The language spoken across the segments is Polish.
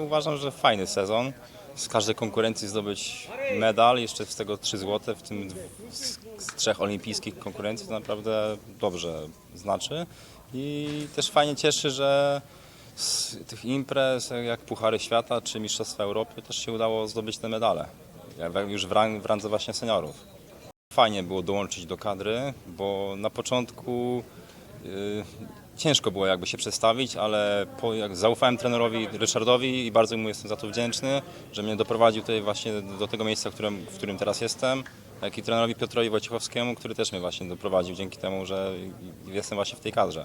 Uważam, że fajny sezon. Z każdej konkurencji zdobyć medal, jeszcze z tego 3 złote, w tym z, z trzech olimpijskich konkurencji, to naprawdę dobrze znaczy. I też fajnie cieszy, że z tych imprez jak Puchary Świata czy Mistrzostwa Europy też się udało zdobyć te medale. Już w, rang, w randze właśnie seniorów. Fajnie było dołączyć do kadry, bo na początku ciężko było jakby się przestawić, ale po, jak zaufałem trenerowi Ryszardowi i bardzo mu jestem za to wdzięczny, że mnie doprowadził tutaj właśnie do tego miejsca, w którym, w którym teraz jestem, jak i trenerowi Piotrowi Wojciechowskiemu, który też mnie właśnie doprowadził dzięki temu, że jestem właśnie w tej kadrze.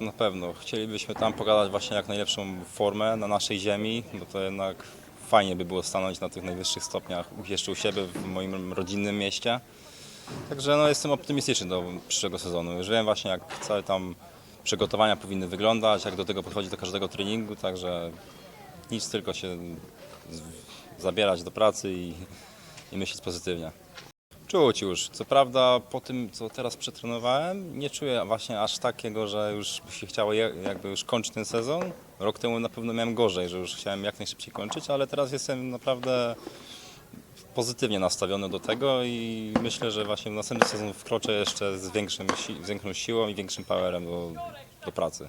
Na pewno. Chcielibyśmy tam pogadać właśnie jak najlepszą formę na naszej ziemi, bo to jednak fajnie by było stanąć na tych najwyższych stopniach jeszcze u siebie w moim rodzinnym mieście. Także no, jestem optymistyczny do przyszłego sezonu. Już wiem właśnie jak całe tam przygotowania powinny wyglądać, jak do tego podchodzić do każdego treningu, także nic tylko się zabierać do pracy i, i myśleć pozytywnie. Czuć już. Co prawda po tym, co teraz przetrenowałem, nie czuję właśnie aż takiego, że już by się chciało jakby już kończyć ten sezon. Rok temu na pewno miałem gorzej, że już chciałem jak najszybciej kończyć, ale teraz jestem naprawdę pozytywnie nastawiony do tego i myślę, że właśnie w następny sezon wkroczę jeszcze z, większym, z większą siłą i większym powerem do, do pracy.